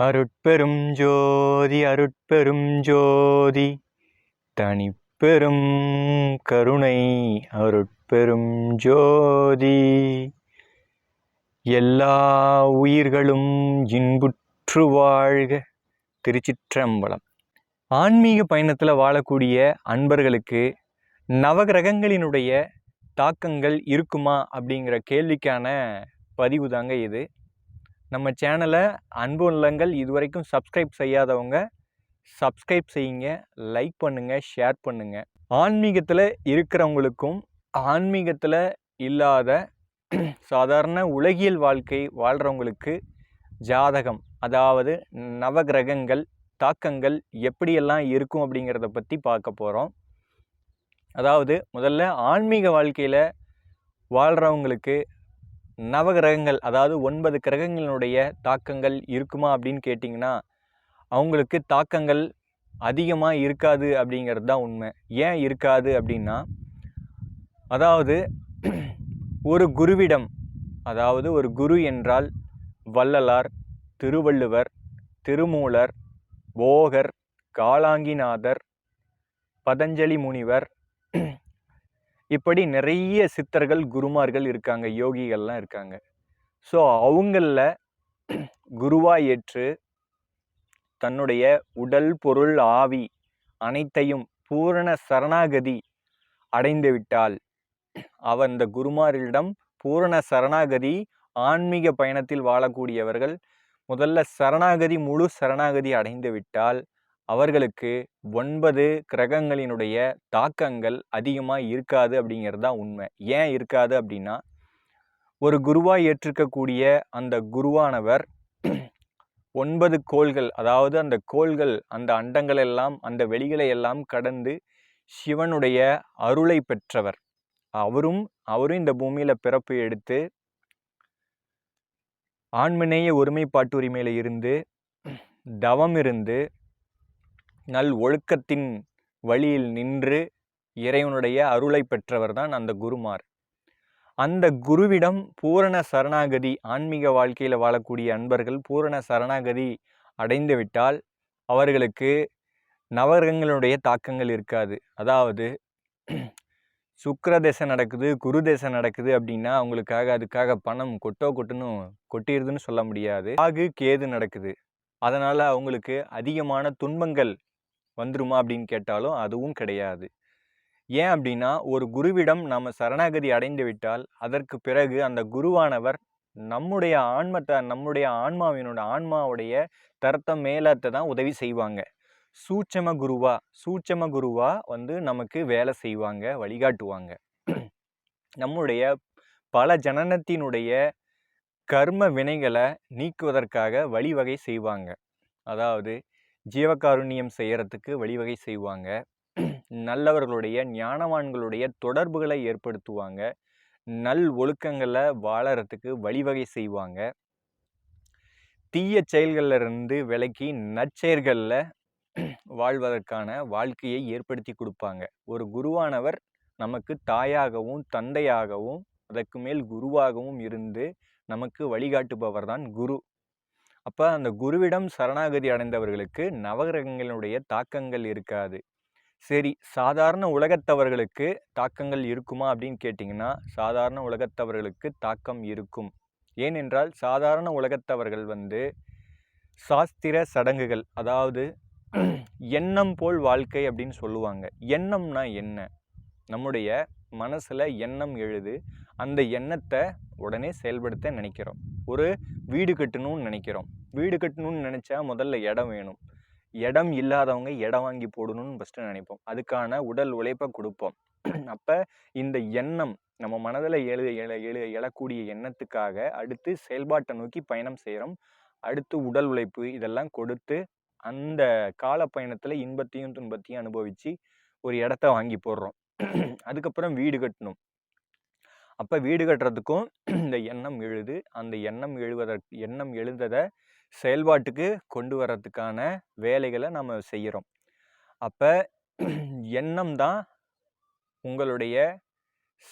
அருட்பெரும் ஜோதி அருட்பெரும் ஜோதி. தனிப்பெரும் கருணை அருட்பெரும் ஜோதி. எல்லா உயிர்களும் இன்புற்று வாழ்க. திருச்சிற்றம்பலம். ஆன்மீக பயணத்தில் வாழக்கூடிய அன்பர்களுக்கு நவகிரகங்களினுடைய தாக்கங்கள் இருக்குமா அப்படிங்கிற கேள்விக்கான பதிவு தாங்க இது. நம்ம சேனலை அன்பு உள்ளங்கள் இதுவரைக்கும் சப்ஸ்கிரைப் செய்யாதவங்க சப்ஸ்கிரைப் செய்யுங்க லைக் பண்ணுங்கள் ஷேர் பண்ணுங்கள் ஆன்மீகத்தில் இருக்கிறவங்களுக்கும் ஆன்மீகத்தில் இல்லாத சாதாரண உலகியல் வாழ்க்கை வாழ்கிறவங்களுக்கு ஜாதகம் அதாவது நவகிரகங்கள் தாக்கங்கள் எப்படியெல்லாம் இருக்கும் அப்படிங்கிறத பற்றி பார்க்க போகிறோம் அதாவது முதல்ல ஆன்மீக வாழ்க்கையில் வாழ்கிறவங்களுக்கு நவகிரகங்கள் அதாவது ஒன்பது கிரகங்களினுடைய தாக்கங்கள் இருக்குமா அப்படின்னு கேட்டிங்கன்னா அவங்களுக்கு தாக்கங்கள் அதிகமாக இருக்காது அப்படிங்கிறது தான் உண்மை. ஏன் இருக்காது அப்படின்னா அதாவது ஒரு குருவிடம் அதாவது ஒரு குரு என்றால் வள்ளலார் திருவள்ளுவர் திருமூலர் போகர் காலாங்கிநாதர் பதஞ்சலி முனிவர் இப்படி நிறைய சித்தர்கள் குருமார்கள் இருக்காங்க யோகிகள்லாம் இருக்காங்க. ஸோ அவங்களில் குருவாய் ஏற்று தன்னுடைய உடல் பொருள் ஆவி அனைத்தையும் பூரண சரணாகதி அடைந்து விட்டால் அவர் அந்த குருமாரிடம் பூரண சரணாகதி ஆன்மீக பயணத்தில் வாழக்கூடியவர்கள் முதல்ல சரணாகதி முழு சரணாகதி அடைந்து விட்டால் அவர்களுக்கு ஒன்பது கிரகங்களினுடைய தாக்கங்கள் அதிகமாக இருக்காது அப்படிங்கிறது தான் உண்மை. ஏன் இருக்காது அப்படின்னா ஒரு குருவாய் ஏற்றிருக்கக்கூடிய அந்த குருவானவர் ஒன்பது கோள்கள் அதாவது அந்த கோள்கள் அந்த அண்டங்கள் எல்லாம் அந்த வெளிகளை எல்லாம் கடந்து சிவனுடைய அருளை பெற்றவர். அவரும் அவரும் இந்த பூமியில் பிறப்பு எடுத்து ஆண்மநேய ஒருமைப்பாட்டுரிமையில் இருந்து தவம் இருந்து நல் ஒழுக்கத்தின் வழியில் நின்று இறைவனுடைய அருளை பெற்றவர் தான் அந்த குருமார். அந்த குருவிடம் பூரண சரணாகதி ஆன்மீக வாழ்க்கையில் வாழக்கூடிய அன்பர்கள் பூரண சரணாகதி அடைந்துவிட்டால் அவர்களுக்கு நவரங்களுடைய தாக்கங்கள் இருக்காது. அதாவது சுக்கர தசை நடக்குது குரு தசை நடக்குது அப்படின்னா அவங்களுக்காக அதுக்காக பணம் கொட்டோ கொட்டுன்னு கொட்டிடுதுன்னு சொல்ல முடியாது. ஆகு கேது நடக்குது. அதனால் அவங்களுக்கு அதிகமான துன்பங்கள் வந்துருமா அப்படின்னு கேட்டாலும் அதுவும் கிடையாது. ஏன் அப்படின்னா ஒரு குருவிடம் நாம் சரணாகதி அடைந்து விட்டால் அதற்கு பிறகு அந்த குருவானவர் நம்முடைய ஆன்மத்தை நம்முடைய ஆன்மாவினோட ஆன்மாவுடைய தரத்தை மேலத்தை தான் உதவி செய்வாங்க. சூட்சம குருவா சூட்சம குருவா வந்து நமக்கு வேலை செய்வாங்க வழிகாட்டுவாங்க. நம்முடைய பல ஜனனத்தினுடைய கர்ம வினைகளை நீக்குவதற்காக வழிவகை செய்வாங்க. அதாவது ஜீவகாருண்யம் செய்கிறதுக்கு வழிவகை செய்வாங்க. நல்லவர்களுடைய ஞானவான்களுடைய தொடர்புகளை ஏற்படுத்துவாங்க. நல் ஒழுக்கங்களை வாழறதுக்கு வழிவகை செய்வாங்க. தீய செயல்களில் இருந்து விலக்கி நற்செயல்களில் வாழ்வதற்கான வாழ்க்கையை ஏற்படுத்தி கொடுப்பாங்க. ஒரு குருவானவர் நமக்கு தாயாகவும் தந்தையாகவும் அதற்கு மேல் குருவாகவும் இருந்து நமக்கு வழிகாட்டுபவர் தான் குரு. அப்போ அந்த குருவிடம் சரணாகதி அடைந்தவர்களுக்கு நவகிரகங்களுடைய தாக்கங்கள் இருக்காது. சரி சாதாரண உலகத்தவர்களுக்கு தாக்கங்கள் இருக்குமா அப்படின்னு கேட்டிங்கன்னா சாதாரண உலகத்தவர்களுக்கு தாக்கம் இருக்கும். ஏனென்றால் சாதாரண உலகத்தவர்கள் வந்து சாஸ்திர சடங்குகள் அதாவது எண்ணம் போல் வாழ்க்கை அப்படின்னு சொல்லுவாங்க. எண்ணம்னா என்ன? நம்முடைய மனசில் எண்ணம் எழுது அந்த எண்ணத்தை உடனே செயல்படுத்த நினைக்கிறோம். ஒரு வீடு கட்டணும்னு நினைக்கிறோம். வீடு கட்டணும்னு நினச்சா முதல்ல இடம் வேணும். இடம் இல்லாதவங்க இடம் வாங்கி போடணும்னு ஃபஸ்ட்டு நினைப்போம். அதுக்கான உடல் உழைப்பை கொடுப்போம். அப்போ இந்த எண்ணம் நம்ம மனதில் எழு எழ எழு எழக்கூடிய எண்ணத்துக்காக அடுத்து செயல்பாட்டை நோக்கி பயணம் செய்கிறோம் அடுத்து உடல் உழைப்பு இதெல்லாம் கொடுத்து அந்த கால பயணத்தில் இன்பத்தையும் துன்பத்தையும் அனுபவித்து ஒரு இடத்த வாங்கி போடுறோம். அதுக்கப்புறம் வீடு கட்டணும். அப்போ வீடு கட்டுறதுக்கும் இந்த எண்ணம் எழுது. அந்த எண்ணம் எழுவதற்கு எண்ணம் எழுந்ததை செயல்பாட்டுக்கு கொண்டு வர்றதுக்கான வேலைகளை நம்ம செய்கிறோம் அப்போ எண்ணம் தான் உங்களுடைய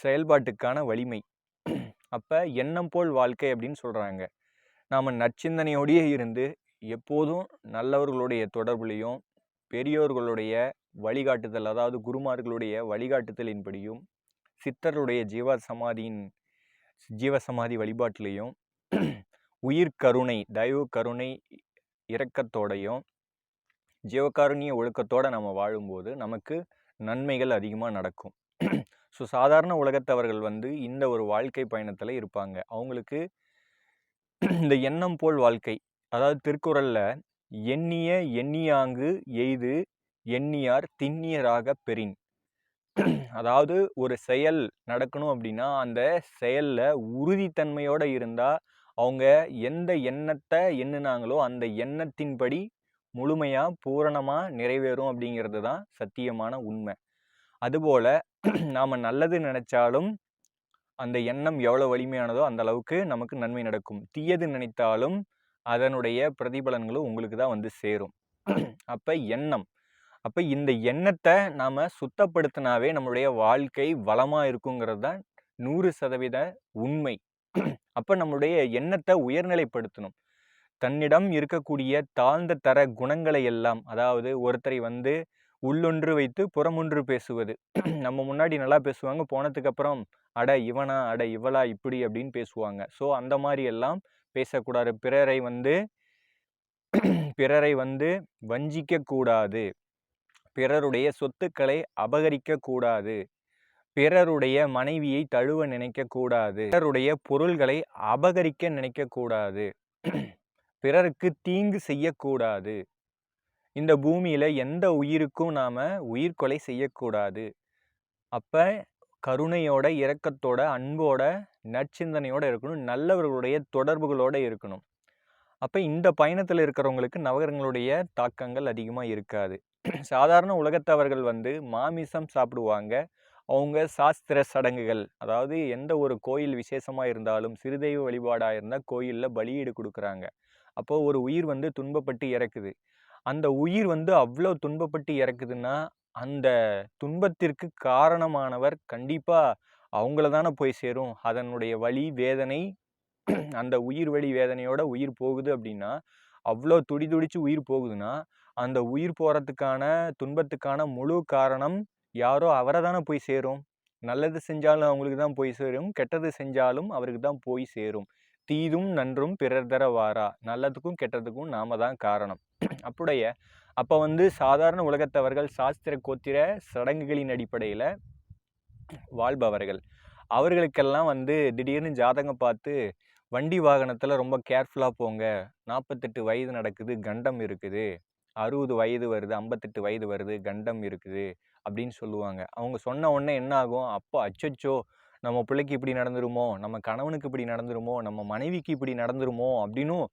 செயல்பாட்டுக்கான வலிமை. அப்போ எண்ணம் போல் வாழ்க்கை அப்படின்னு சொல்கிறாங்க நாம் நற்சிந்தனையோடையே இருந்து எப்போதும் நல்லவர்களுடைய தொடர்புலையும் பெரியோர்களுடைய வழிகாட்டுதல் அதாவது குருமார்களுடைய வழிகாட்டுதலின்படியும் சித்தருடைய ஜீவ சமாதியின் ஜீவ சமாதி வழிபாட்டிலையும் உயிர் கருணை தயவு கருணை இரக்கத்தோடையும் ஜீவகாருண்ய ஒழுக்கத்தோடு நம்ம வாழும்போது நமக்கு நன்மைகள் அதிகமாக நடக்கும். ஸோ சாதாரண உலகத்தவர்கள் வந்து இந்த ஒரு வாழ்க்கை பயணத்தில் இருப்பாங்க. அவங்களுக்கு இந்த எண்ணம் போல் வாழ்க்கை அதாவது திருக்குறளில் எண்ணிய எண்ணியாங்கு எய்து எண்ணியார் திண்ணியராக பெறின். அதாவது ஒரு செயல் நடக்கணும் அப்படின்னா அந்த செயலில் உறுதித்தன்மையோடு இருந்தால் அவங்க எந்த எண்ணத்தை எண்ணுனாங்களோ அந்த எண்ணத்தின்படி முழுமையாக பூரணமாக நிறைவேறும் அப்படிங்கிறது தான் சத்தியமான உண்மை. அதுபோல் நாம் நல்லது நினச்சாலும் அந்த எண்ணம் எவ்வளோ வலிமையானதோ அந்த அளவுக்கு நமக்கு நன்மை நடக்கும். தீயது நினைத்தாலும் அதனுடைய பிரதிபலன்களும் உங்களுக்கு தான் வந்து சேரும். அப்போ எண்ணம். அப்போ இந்த எண்ணத்தை நாம் சுத்தப்படுத்தினாவே நம்மளுடைய வாழ்க்கை வளமாக இருக்குங்கிறது தான் நூறு சதவீத உண்மை. அப்போ நம்மளுடைய எண்ணத்தை உயர்நிலைப்படுத்தணும். தன்னிடம் இருக்கக்கூடிய தாழ்ந்த தர குணங்களை எல்லாம் அதாவது ஒருத்தரை வந்து உள்ளொன்று வைத்து புறமொன்று பேசுவது. நம்ம முன்னாடி நல்லா பேசுவாங்க போனதுக்கப்புறம் அட இவனா அட இவளா இப்படி அப்படின்னு பேசுவாங்க. ஸோ அந்த மாதிரி எல்லாம் பேசக்கூடாது. பிறரை வந்து பிறரை வந்து வஞ்சிக்கக்கூடாது. பிறருடைய சொத்துக்களை அபகரிக்க கூடாது பிறருடைய மனைவியை தழுவ நினைக்கக்கூடாது. பிறருடைய பொருள்களை அபகரிக்க நினைக்கக்கூடாது. பிறருக்கு தீங்கு செய்யக்கூடாது. இந்த பூமியில் எந்த உயிருக்கும் நாம் உயிர்கொலை செய்யக்கூடாது. அப்போ கருணையோட இரக்கத்தோட அன்போட நற்சிந்தனையோட இருக்கணும். நல்லவர்களுடைய தொடர்புகளோடு இருக்கணும். அப்போ இந்த பயணத்தில் இருக்கிறவங்களுக்கு நவகரங்களுடைய தாக்கங்கள் அதிகமாக இருக்காது. சாதாரண உலகத்தவர்கள் வந்து மாமிசம் சாப்பிடுவாங்க. அவங்க சாஸ்திர சடங்குகள் அதாவது எந்த ஒரு கோயில் விசேஷமாக இருந்தாலும் சிறுதெய்வ வழிபாடாக இருந்தால் கோயிலில் பலியீடு கொடுக்குறாங்க. அப்போது ஒரு உயிர் வந்து துன்பப்பட்டு இறக்குது. அந்த உயிர் வந்து அவ்வளோ துன்பப்பட்டு இறக்குதுன்னா அந்த துன்பத்திற்கு காரணமானவர் கண்டிப்பாக அவங்கள தானே போய் சேரும். அதனுடைய வழி வேதனை அந்த உயிர் வழி வேதனையோட உயிர் போகுது அப்படின்னா அவ்வளோ துடி துடிச்சு உயிர் போகுதுன்னா அந்த உயிர் போகிறதுக்கான துன்பத்துக்கான முழு காரணம் யாரோ அவரை தானே போய் சேரும். நல்லது செஞ்சாலும் அவங்களுக்கு தான் போய் சேரும். கெட்டது செஞ்சாலும் அவருக்கு தான் போய் சேரும். தீதும் நன்றும் பிறர் தர வாரா? நல்லதுக்கும் கெட்டதுக்கும் நாம தான் காரணம். அப்படிய அப்போ வந்து சாதாரண உலகத்தவர்கள் சாஸ்திர கோத்திர சடங்குகளின் அடிப்படையில் வாழ்பவர்கள். அவர்களுக்கெல்லாம் வந்து திடீர்னு ஜாதகம் பார்த்து வண்டி வாகனத்தில் ரொம்ப கேர்ஃபுல்லாக போங்க. நாற்பத்தெட்டு வயது நடக்குது. கண்டம் இருக்குது. அறுபது வயது வருது ஐம்பத்தெட்டு வயது வருது கண்டம் இருக்குது அப்படின்னு சொல்லுவாங்க. அவங்க சொன்ன உடனே என்ன ஆகும்? அப்போ அச்சச்சோ! நம்ம பிள்ளைக்கு இப்படி நடந்துருமோ? நம்ம கணவனுக்கு இப்படி நடந்துருமோ? நம்ம மனைவிக்கு இப்படி நடந்துருமோ? அப்படின்னும்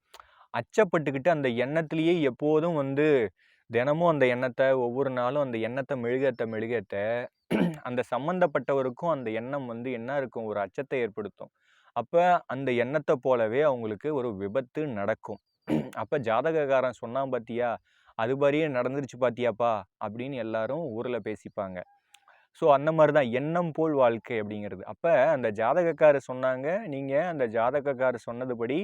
அச்சப்பட்டுக்கிட்டு அந்த எண்ணத்துலேயே எப்போதும் வந்து தினமும் அந்த எண்ணத்தை ஒவ்வொரு நாளும் அந்த எண்ணத்தை மெழுகத்த மெழுகத்த அந்த சம்மந்தப்பட்டவருக்கும் அந்த எண்ணம் வந்து என்ன இருக்கும்? ஒரு அச்சத்தை ஏற்படுத்தும். அப்போ அந்த எண்ணத்தை போலவே அவங்களுக்கு ஒரு விபத்து நடக்கும். அப்போ ஜாதகக்காரன் சொன்னான் பார்த்தியா அது மாதிரியே நடந்துருச்சு பார்த்தியாப்பா அப்படின்னு எல்லாரும் ஊரில் பேசிப்பாங்க. ஸோ அந்த மாதிரி தான் எண்ணம் போல் வாழ்க்கை அப்படிங்கிறது. அப்போ அந்த ஜாதகக்காரர் சொன்னாங்க. நீங்கள் அந்த ஜாதகக்காரர் சொன்னதுபடி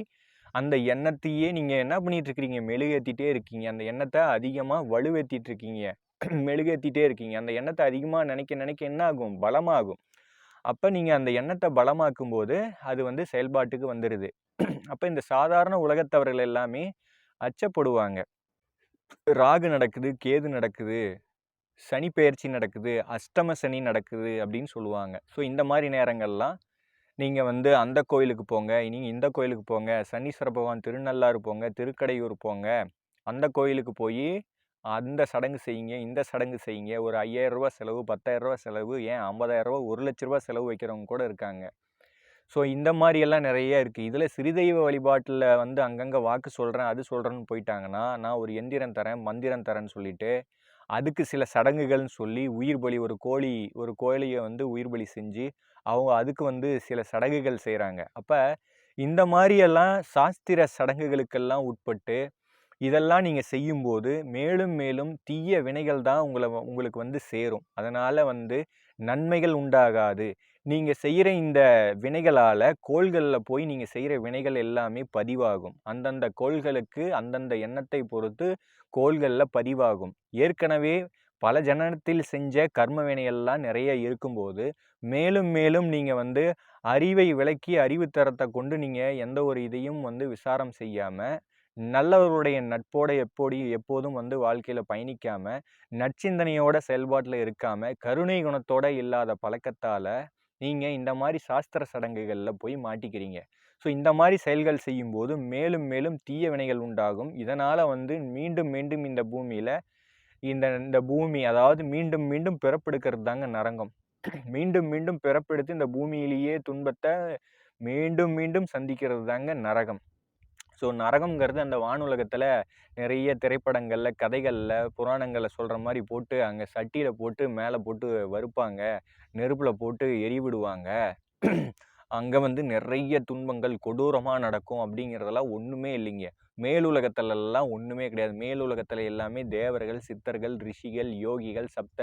அந்த எண்ணத்தையே நீங்கள் என்ன பண்ணிகிட்ருக்கிறீங்க மெழுகேற்றிட்டே இருக்கீங்க. அந்த எண்ணத்தை அதிகமாக வலுவேற்றிட்டு இருக்கீங்க. மெழுகேற்றிட்டே இருக்கீங்க. அந்த எண்ணத்தை அதிகமாக நினைக்க நினைக்க என்ன ஆகும் பலமாகும். அப்போ நீங்கள் அந்த எண்ணத்தை பலமாக்கும் போது அது வந்து செயல்பாட்டுக்கு வந்துடுது அப்போ இந்த சாதாரண உலகத்தவர்கள் எல்லாமே அச்சப்படுவாங்க. ராகு நடக்குது கேது நடக்குது சனி பெயர்ச்சி நடக்குது அஷ்டம சனி நடக்குது அப்படின்னு சொல்லுவாங்க. ஸோ இந்த மாதிரி நேரங்கள்லாம் நீங்கள் வந்து அந்த கோயிலுக்கு போங்க நீங்கள் இந்த கோயிலுக்கு போங்க சனீஸ்வர பகவான் திருநள்ளாறு போங்க திருக்கடையூர் போங்க அந்த கோயிலுக்கு போய் அந்த சடங்கு செய்யுங்க இந்த சடங்கு செய்யுங்க. ஒரு ஐயாயிரரூபா செலவு பத்தாயிரரூபா செலவு ஏன் ஐம்பதாயிரரூபா ஒரு லட்ச ரூபா செலவு வைக்கிறவங்க கூட இருக்காங்க. ஸோ இந்த மாதிரியெல்லாம் நிறைய இருக்குது இதில் சிறுதெய்வ வழிபாட்டில் வந்து அங்கங்கே வாக்கு சொல்கிறேன் அது சொல்கிறேன்னு போயிட்டாங்கன்னா நான் ஒரு எந்திரம் தரேன் மந்திரம் தரேன்னு சொல்லிட்டு அதுக்கு சில சடங்குகள்னு சொல்லி உயிர் பலி ஒரு கோழி ஒரு கோழியை வந்து உயிர் பலி செஞ்சு அவங்க அதுக்கு வந்து சில சடங்குகள் செய்கிறாங்க அப்போ இந்த மாதிரியெல்லாம் சாஸ்திர சடங்குகளுக்கெல்லாம் உட்பட்டு இதெல்லாம் நீங்கள் செய்யும்போது மேலும் மேலும் தீய வினைகள் தான் உங்களை உங்களுக்கு வந்து சேரும். அதனால் வந்து நன்மைகள் உண்டாகாது. நீங்கள் செய்கிற இந்த வினைகளால் கோள்களில் போய் நீங்கள் செய்கிற வினைகள் எல்லாமே பதிவாகும். அந்தந்த கோள்களுக்கு அந்தந்த எண்ணத்தை பொறுத்து கோள்களில் பதிவாகும். ஏற்கனவே பல ஜனனத்தில் செஞ்ச கர்ம வினையெல்லாம் நிறைய இருக்கும்போது மேலும் மேலும் நீங்கள் வந்து அறிவை விளக்கி அறிவுத்தரத்தை கொண்டு நீங்கள் எந்த ஒரு இதையும் வந்து விசாரம் செய்யாமல் நல்லவருடைய நட்போட எப்போடி எப்போதும் வந்து வாழ்க்கையில் பயணிக்காமல் நற்சிந்தனையோட செயல்பாட்டில் இருக்காமல் கருணை குணத்தோட இல்லாத பழக்கத்தால் நீங்கள் இந்த மாதிரி சாஸ்திர சடங்குகளில் போய் மாட்டிக்கிறீங்க. ஸோ இந்த மாதிரி செயல்கள் செய்யும்போது மேலும் மேலும் தீய வினைகள் உண்டாகும். இதனால் வந்து மீண்டும் மீண்டும் இந்த பூமியில் இந்த இந்த பூமி அதாவது மீண்டும் மீண்டும் பிறப்பெடுக்கிறது தாங்க நரங்கம். மீண்டும் மீண்டும் பிறப்பெடுத்து இந்த பூமியிலேயே துன்பத்தை மீண்டும் மீண்டும் சந்திக்கிறது தாங்க நரகம். ஸோ நரகம்ங்கிறது அந்த வானுலகத்தில் நிறைய திரைப்படங்களில் கதைகளில் புராணங்களில் சொல்கிற மாதிரி போட்டு அங்கே சட்டியில் போட்டு மேலே போட்டு வறுப்பாங்க. நெருப்பில் போட்டு எரி விடுவாங்க அங்கே வந்து நிறைய துன்பங்கள் கொடூரமாக நடக்கும் அப்படிங்கிறதெல்லாம் ஒன்றுமே இல்லைங்க. மேலுலகத்துலலாம் ஒன்றுமே கிடையாது. மேலுலகத்தில் எல்லாமே தேவர்கள் சித்தர்கள் ரிஷிகள் யோகிகள் சப்த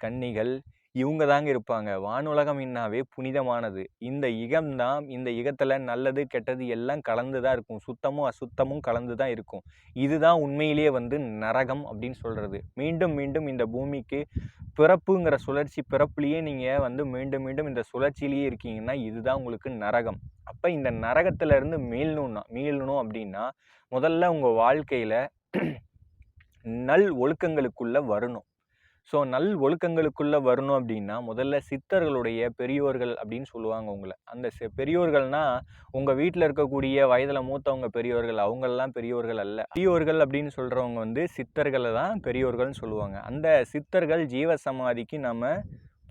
கன்னிகள் இவங்க தாங்க இருப்பாங்க. வானுலகம் இன்னாவே புனிதமானது. இந்த இகம்தான் தான் இந்த இகத்தில் நல்லது கெட்டது எல்லாம் கலந்து தான் இருக்கும். சுத்தமும் அசுத்தமும் கலந்து தான் இருக்கும். இதுதான் உண்மையிலேயே வந்து நரகம் அப்படின்னு சொல்கிறது மீண்டும் மீண்டும் இந்த பூமிக்கு பிறப்புங்கிற சுழற்சி பிறப்புலேயே நீங்கள் வந்து மீண்டும் மீண்டும் இந்த சுழற்சியிலேயே இருக்கீங்கன்னா இதுதான் உங்களுக்கு நரகம். அப்போ இந்த நரகத்திலேருந்து மீளணும்னா மீளணும் அப்படின்னா முதல்ல உங்கள் வாழ்க்கையில் நல் ஒழுக்கங்களுக்குள்ளே வரணும். ஸோ நல் ஒழுக்கங்களுக்குள்ளே வரணும் அப்படின்னா முதல்ல சித்தர்களுடைய பெரியோர்கள் அப்படின்னு சொல்லுவாங்க உங்களை. அந்த பெரியோர்கள்னால் உங்கள் வீட்டில் இருக்கக்கூடிய வயதில் மூத்தவங்க பெரியோர்கள் அவங்களெல்லாம் பெரியோர்கள் அல்ல. பெரியோர்கள் அப்படின்னு சொல்கிறவங்க வந்து சித்தர்களை தான் பெரியோர்கள்னு சொல்லுவாங்க. அந்த சித்தர்கள் ஜீவ சமாதிக்கு நம்ம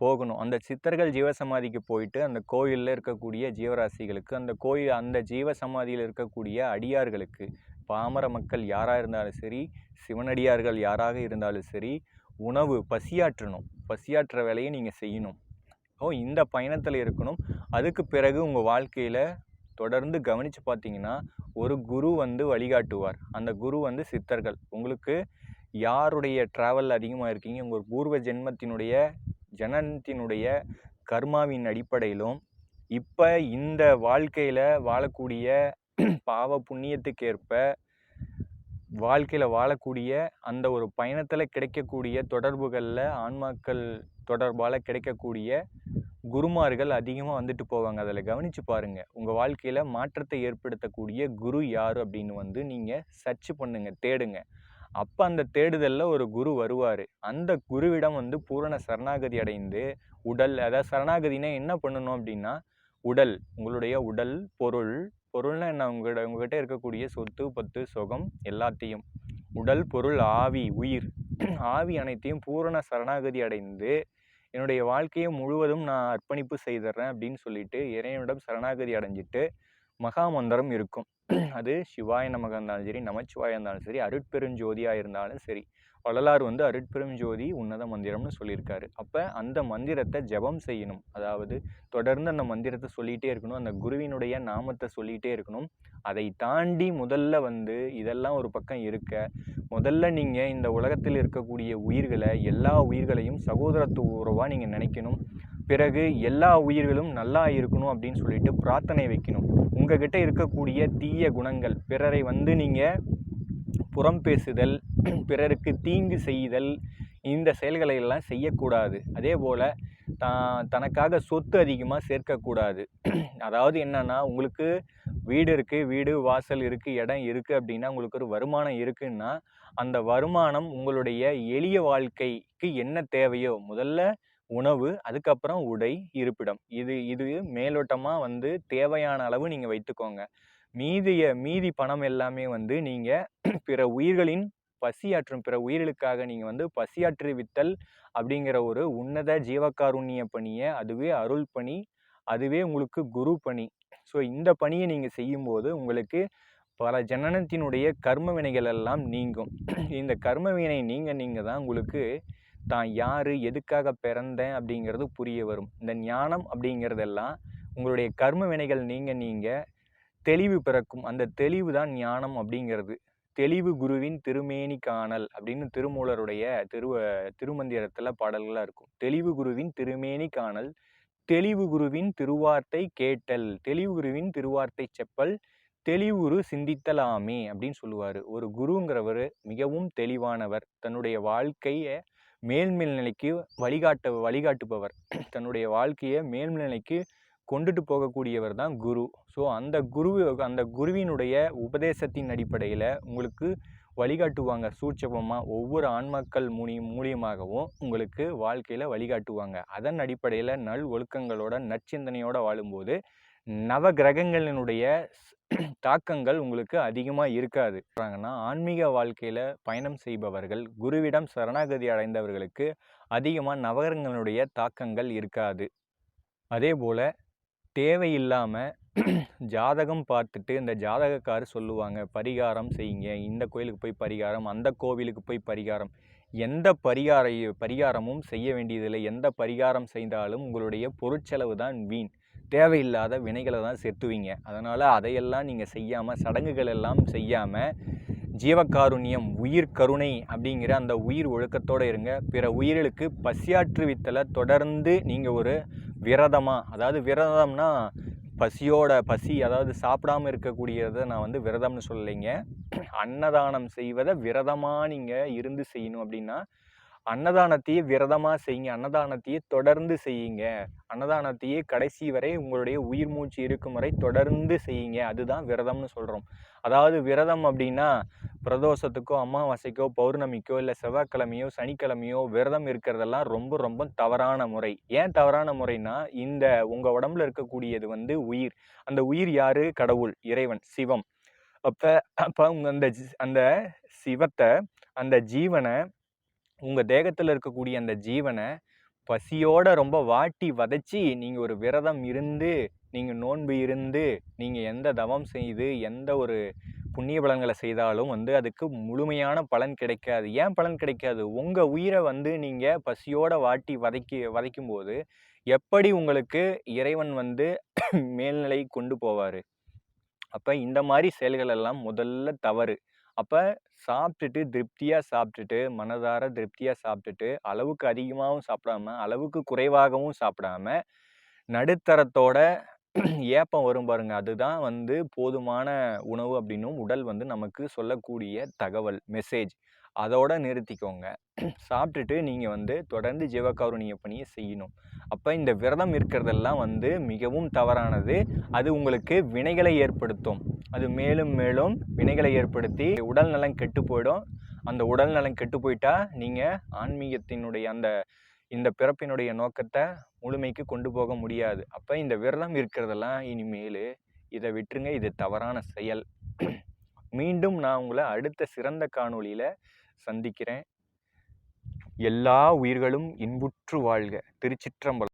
போகணும். அந்த சித்தர்கள் ஜீவசமாதிக்கு போயிட்டு அந்த கோயிலில் இருக்கக்கூடிய ஜீவராசிகளுக்கு அந்த கோயில் அந்த ஜீவ சமாதியில் இருக்கக்கூடிய அடியார்களுக்கு பாமர மக்கள் யாராக இருந்தாலும் சரி சிவனடியார்கள் யாராக இருந்தாலும் சரி உணவு பசியாற்றணும். பசியாற்ற வேலையை நீங்கள் செய்யணும். ஓ இந்த பயணத்தில் இருக்கணும். அதுக்கு பிறகு உங்கள் வாழ்க்கையில் தொடர்ந்து கவனித்து பார்த்தீங்கன்னா ஒரு குரு வந்து வழிகாட்டுவார். அந்த குரு வந்து சித்தர்கள். உங்களுக்கு யாருடைய ட்ராவல் அதிகமாக இருக்கீங்க? உங்கள் பூர்வ ஜென்மத்தினுடைய ஜனனத்தினுடைய கர்மாவின் அடிப்படையிலும் இப்போ இந்த வாழ்க்கையில் வாழக்கூடிய பாவ புண்ணியத்துக்கேற்ப வாழ்க்கையில் வாழக்கூடிய அந்த ஒரு பயணத்தில் கிடைக்கக்கூடிய தொடர்புகளில் ஆன்மாக்கள் தொடர்பால் கிடைக்கக்கூடிய குருமார்கள் அதிகமாக வந்துட்டு போவாங்க. அதில் கவனித்து பாருங்கள் உங்கள் வாழ்க்கையில் மாற்றத்தை ஏற்படுத்தக்கூடிய குரு யார் அப்படின்னு வந்து நீங்கள் சர்ச் பண்ணுங்கள் தேடுங்க. அப்போ அந்த தேடுதலில் ஒரு குரு வருவார். அந்த குருவிடம் வந்து பூரண சரணாகதி அடைந்து உடல் அதாவது சரணாகதினா என்ன பண்ணணும் அப்படின்னா உடல் உங்களுடைய உடல் பொருள் பொருள்னா என்ன? உங்களோட உங்ககிட்ட இருக்கக்கூடிய சொத்து பத்து சுகம் எல்லாத்தையும். உடல் பொருள் ஆவி உயிர். ஆவி அனைத்தையும் பூரண சரணாகதி அடைந்து என்னுடைய வாழ்க்கையை முழுவதும் நான் அர்ப்பணிப்பு செய்துடுறேன் அப்படின்னு சொல்லிட்டு இறைவனிடம் சரணாகதி அடைஞ்சிட்டு மகாமந்திரம் இருக்கும். அது சிவாய நமக இருந்தாலும் சரி நமச்சிவாயா இருந்தாலும் சரி அருட்பெருஞ்சோதியாக இருந்தாலும் சரி. வள்ளலார் வந்து அருட்பெரும் ஜோதி உன்னத மந்திரம்னு சொல்லியிருக்காரு. அப்போ அந்த மந்திரத்தை ஜபம் செய்யணும். அதாவது தொடர்ந்து அந்த மந்திரத்தை சொல்லிகிட்டே இருக்கணும். அந்த குருவினுடைய நாமத்தை சொல்லிகிட்டே இருக்கணும். அதை தாண்டி முதல்ல வந்து இதெல்லாம் ஒரு பக்கம் இருக்க முதல்ல நீங்கள் இந்த உலகத்தில் இருக்கக்கூடிய உயிர்களை எல்லா உயிர்களையும் சகோதரத்துவ உறவாக நீங்கள் நினைக்கணும். பிறகு எல்லா உயிர்களும் நல்லா இருக்கணும் அப்படின்னு சொல்லிட்டு பிரார்த்தனை வைக்கணும். உங்ககிட்ட இருக்கக்கூடிய தீய குணங்கள் பிறரை வந்து நீங்கள் புறம் பேசுதல் பிறருக்கு தீங்கு செய்தல் இந்த செயல்களை எல்லாம் செய்யக்கூடாது. அதே போல் தான் தனக்காக சொத்து அதிகமாக சேர்க்கக்கூடாது. அதாவது என்னென்னா உங்களுக்கு வீடு இருக்குது வீடு வாசல் இருக்குது இடம் இருக்குது அப்படின்னா உங்களுக்கு ஒரு வருமானம் இருக்குன்னா அந்த வருமானம் உங்களுடைய எளிய வாழ்க்கைக்கு என்ன தேவையோ முதல்ல உணவு அதுக்கப்புறம் உடை இருப்பிடம். இது இது மேலோட்டமாக வந்து தேவையான அளவு நீங்கள் வைத்துக்கோங்க. மீதிய மீதி பணம் எல்லாமே வந்து நீங்கள் பிற உயிர்களின் பசியாற்றும் பிற உயிர்களுக்காக நீங்கள் வந்து பசியாற்றி வித்தல் அப்படிங்கிற ஒரு உன்னத ஜீவகாருண்ய பணியை அதுவே அருள் பணி அதுவே உங்களுக்கு குரு பணி. ஸோ இந்த பணியை நீங்கள் செய்யும்போது உங்களுக்கு பல ஜனனத்தினுடைய கர்ம வினைகள் எல்லாம் நீங்கும். இந்த கர்ம வினை நீங்கள் நீங்கள் தான் உங்களுக்கு தான் யார் எதுக்காக பிறந்தேன் அப்படிங்கிறது புரிய வரும். இந்த ஞானம் அப்படிங்கிறதெல்லாம் உங்களுடைய கர்ம வினைகள் நீங்கள் நீங்கள் தெளிவு பிறக்கும். அந்த தெளிவு தான் ஞானம் அப்படிங்கிறது. தெளிவு குருவின் திருமேனி காணல் அப்படின்னு திருமூலருடைய திரு திருமந்திரத்தில் பாடல்களாக இருக்கும். தெளிவு குருவின் திருமேனி காணல் தெளிவு குருவின் திருவார்த்தை கேட்டல் தெளிவு குருவின் திருவார்த்தை செப்பல் தெளிவுரு சிந்தித்தலாமே அப்படின்னு சொல்லுவார். ஒரு குருங்கிறவர் மிகவும் தெளிவானவர். தன்னுடைய வாழ்க்கையை மேல்மேல் நிலைக்கு வழிகாட்ட வழிகாட்டுபவர். தன்னுடைய வாழ்க்கையை மேல்மேல் நிலைக்கு கொண்டுட்டு போகக்கூடியவர் தான் குரு. ஸோ அந்த குரு அந்த குருவினுடைய உபதேசத்தின் அடிப்படையில் உங்களுக்கு வழிகாட்டுவாங்க. சூட்சபமாக ஒவ்வொரு ஆன்மாக்கள் மூலி மூலியமாகவும் உங்களுக்கு வாழ்க்கையில் வழிகாட்டுவாங்க. அதன் அடிப்படையில் நல் ஒழுக்கங்களோட நற்சிந்தனையோடு வாழும்போது நவ கிரகங்களினுடைய தாக்கங்கள் உங்களுக்கு அதிகமாக இருக்காது. சொல்கிறாங்கன்னா ஆன்மீக வாழ்க்கையில் பயணம் செய்பவர்கள் குருவிடம் சரணாகதி அடைந்தவர்களுக்கு அதிகமாக நவகரங்களுடைய தாக்கங்கள் இருக்காது. அதே போல் தேவையில்லாமல் ஜாதகம் பார்த்துட்டு இந்த ஜாதகக்காரர் சொல்லுவாங்க பரிகாரம் செய்யுங்க. இந்த கோயிலுக்கு போய் பரிகாரம் அந்த கோவிலுக்கு போய் பரிகாரம். எந்த பரிகார பரிகாரமும் செய்ய வேண்டியதில்லை. எந்த பரிகாரம் செய்தாலும் உங்களுடைய பொருட்செலவு தான் வீண். தேவையில்லாத வினைகளை தான் செத்துவீங்க. அதனால் அதையெல்லாம் நீங்கள் செய்யாமல் சடங்குகள் எல்லாம் செய்யாமல் ஜீவகாருண்யம் உயிர் கருணை அப்படிங்கிற அந்த உயிர் ஒழுக்கத்தோடு இருங்க. பிற உயிர்களுக்கு பசியாற்றுவித்தலை தொடர்ந்து நீங்கள் ஒரு விரதமாக அதாவது விரதம்னா பசியோட பசி அதாவது சாப்பிடாமல் இருக்கக்கூடியதை நான் வந்து விரதம்னு சொல்லலைங்க. அன்னதானம் செய்வதை விரதமாக நீங்கள் இருந்து செய்யணும் அப்படின்னா அன்னதானத்தையே விரதமாக செய்யுங்க. அன்னதானத்தையே தொடர்ந்து செய்யுங்க. அன்னதானத்தையே கடைசி வரை உங்களுடைய உயிர் மூச்சு இருக்கும் வரை தொடர்ந்து செய்யுங்க. அதுதான் விரதம்னு சொல்கிறோம் அதாவது விரதம் அப்படின்னா பிரதோஷத்துக்கோ அமாவாசைக்கோ பௌர்ணமிக்கோ இல்லை செவ்வாய்க்கிழமையோ சனிக்கிழமையோ விரதம் இருக்கிறதெல்லாம் ரொம்ப ரொம்ப தவறான முறை. ஏன் தவறான முறைனா இந்த உங்கள் உடம்புல இருக்கக்கூடியது வந்து உயிர். அந்த உயிர் யார்? கடவுள் இறைவன் சிவம். அப்போ அப்போ உங்கள் அந்த அந்த சிவத்தை அந்த ஜீவனை உங்கள் தேகத்தில் இருக்கக்கூடிய அந்த ஜீவனை பசியோட ரொம்ப வாட்டி வதச்சி நீங்கள் ஒரு விரதம் இருந்து நீங்கள் நோன்பு இருந்து நீங்கள் எந்த தவம் செய்து எந்த ஒரு புண்ணிய பலன்களை செய்தாலும் வந்து அதுக்கு முழுமையான பலன் கிடைக்காது. ஏன் பலன் கிடைக்காது? உங்கள் உயிரை வந்து நீங்கள் பசியோட வாட்டி வதைக்கி வதைக்கும் போது எப்படி உங்களுக்கு இறைவன் வந்து மேல்நிலை கொண்டு போவார்? அப்போ இந்த மாதிரி செயல்கள் எல்லாம் முதல்ல தவறு. அப்போ சாப்பிட்டுட்டு திருப்தியாக சாப்பிட்டுட்டு மனதார திருப்தியாக சாப்பிட்டுட்டு அளவுக்கு அதிகமாகவும் சாப்பிடாம அளவுக்கு குறைவாகவும் சாப்பிடாம நடுத்தரத்தோட ஏப்பம் வரும் பாருங்க. அதுதான் வந்து போதுமான உணவு அப்படின்னும் உடல் வந்து நமக்கு சொல்லக்கூடிய தகவல் மெசேஜ் அதோட நிறுத்திக்கோங்க. சாப்பிட்டுட்டு நீங்கள் வந்து தொடர்ந்து ஜீவகாருணிய பணியை செய்யணும். அப்போ இந்த விரதம் இருக்கிறதெல்லாம் வந்து மிகவும் தவறானது. அது உங்களுக்கு வினைகளை ஏற்படுத்தும். அது மேலும் மேலும் வினைகளை ஏற்படுத்தி உடல் நலம் கெட்டு போயிடும். அந்த உடல் நலம் கெட்டு போயிட்டா நீங்கள் ஆன்மீகத்தினுடைய அந்த இந்த பிறப்பினுடைய நோக்கத்தை முழுமைக்கு கொண்டு போக முடியாது. அப்போ இந்த விரதம் இருக்கிறதெல்லாம் இனிமேல் இதை விட்டுருங்க. இது தவறான செயல். மீண்டும் நான் உங்களை அடுத்த சிறந்த காணொளியில் சந்திக்கிறேன். எல்லா உயிர்களும் இன்புற்று வாழ்க. திருச்சிற்றம்பலம்